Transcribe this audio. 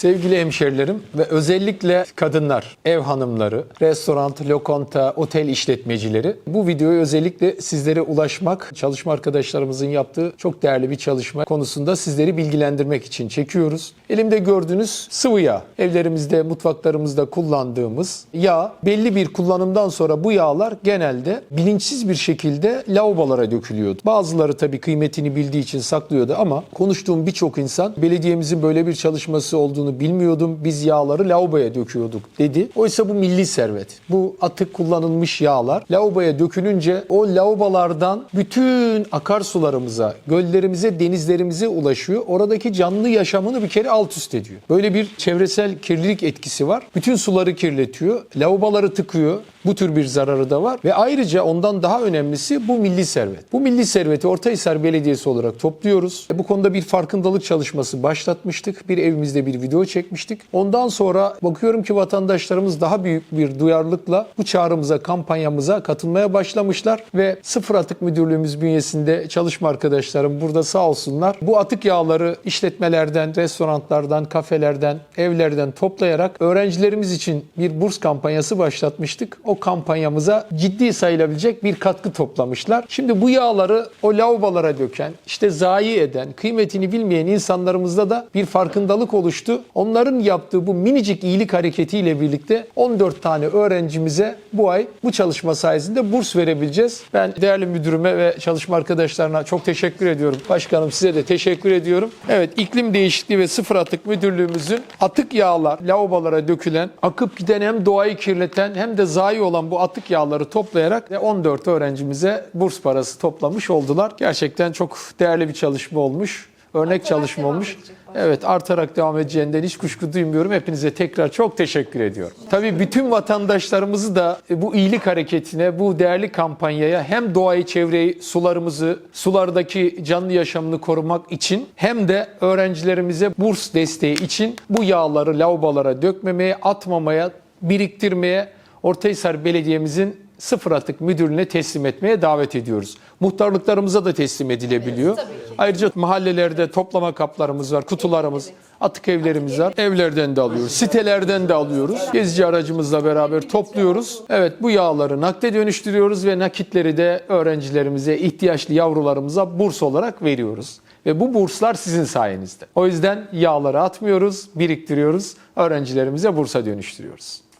Sevgili hemşerilerim ve özellikle kadınlar, ev hanımları, restoran, lokanta, otel işletmecileri bu videoyu özellikle sizlere ulaşmak, çalışma arkadaşlarımızın yaptığı çok değerli bir çalışma konusunda sizleri bilgilendirmek için çekiyoruz. Elimde gördüğünüz sıvı yağ. Evlerimizde, mutfaklarımızda kullandığımız yağ. Belli bir kullanımdan sonra bu yağlar genelde bilinçsiz bir şekilde lavabolara dökülüyordu. Bazıları tabii kıymetini bildiği için saklıyordu ama konuştuğum birçok insan belediyemizin böyle bir çalışması olduğunu bilmiyordum. Biz yağları lavaboya döküyorduk dedi. Oysa bu milli servet. Bu atık kullanılmış yağlar lavaboya dökülünce o lavabolardan bütün akarsularımıza, göllerimize, denizlerimize ulaşıyor. Oradaki canlı yaşamını bir kere alt üst ediyor. Böyle bir çevresel kirlilik etkisi var. Bütün suları kirletiyor. Lavaboları tıkıyor. Bu tür bir zararı da var ve ayrıca ondan daha önemlisi bu milli servet. Bu milli serveti Ortahisar Belediyesi olarak topluyoruz. Bu konuda bir farkındalık çalışması başlatmıştık. Bir evimizde bir video çekmiştik. Ondan sonra bakıyorum ki vatandaşlarımız daha büyük bir duyarlılıkla bu çağrımıza, kampanyamıza katılmaya başlamışlar ve Sıfır Atık Müdürlüğümüz bünyesinde çalışma arkadaşlarım burada sağ olsunlar. Bu atık yağları işletmelerden, restoranlardan, kafelerden, evlerden toplayarak öğrencilerimiz için bir burs kampanyası başlatmıştık. O kampanyamıza ciddi sayılabilecek bir katkı toplamışlar. Şimdi bu yağları o lavabolara döken, işte zayi eden, kıymetini bilmeyen insanlarımızda da bir farkındalık oluştu. Onların yaptığı bu minicik iyilik hareketiyle birlikte 14 tane öğrencimize bu ay bu çalışma sayesinde burs verebileceğiz. Ben değerli müdürüme ve çalışma arkadaşlarına çok teşekkür ediyorum. Başkanım size de teşekkür ediyorum. Evet iklim değişikliği ve sıfır atık müdürlüğümüzün atık yağlar lavabolara dökülen, akıp giden hem doğayı kirleten hem de zayi olan bu atık yağları toplayarak ve 14 öğrencimize burs parası toplamış oldular. Gerçekten çok değerli bir çalışma olmuş. Örnek çalışma olmuş. Evet artarak devam edeceğinden hiç kuşku duymuyorum. Hepinize tekrar çok teşekkür ediyorum. Tabii bütün vatandaşlarımızı da bu iyilik hareketine, bu değerli kampanyaya hem doğayı, çevreyi, sularımızı, sulardaki canlı yaşamını korumak için hem de öğrencilerimize burs desteği için bu yağları lavabolara dökmemeye, atmamaya, biriktirmeye Ortahisar Belediye'mizin sıfır atık müdürlüğüne teslim etmeye davet ediyoruz. Muhtarlıklarımıza da teslim edilebiliyor. Evet. Ayrıca mahallelerde toplama kaplarımız var, kutularımız, atık evlerimiz var. Evlerden de alıyoruz, sitelerden de alıyoruz. Gezici aracımızla beraber topluyoruz. Evet bu yağları nakde dönüştürüyoruz ve nakitleri de öğrencilerimize, ihtiyaçlı yavrularımıza burs olarak veriyoruz. Ve bu burslar sizin sayenizde. O yüzden yağları atmıyoruz, biriktiriyoruz, öğrencilerimize bursa dönüştürüyoruz.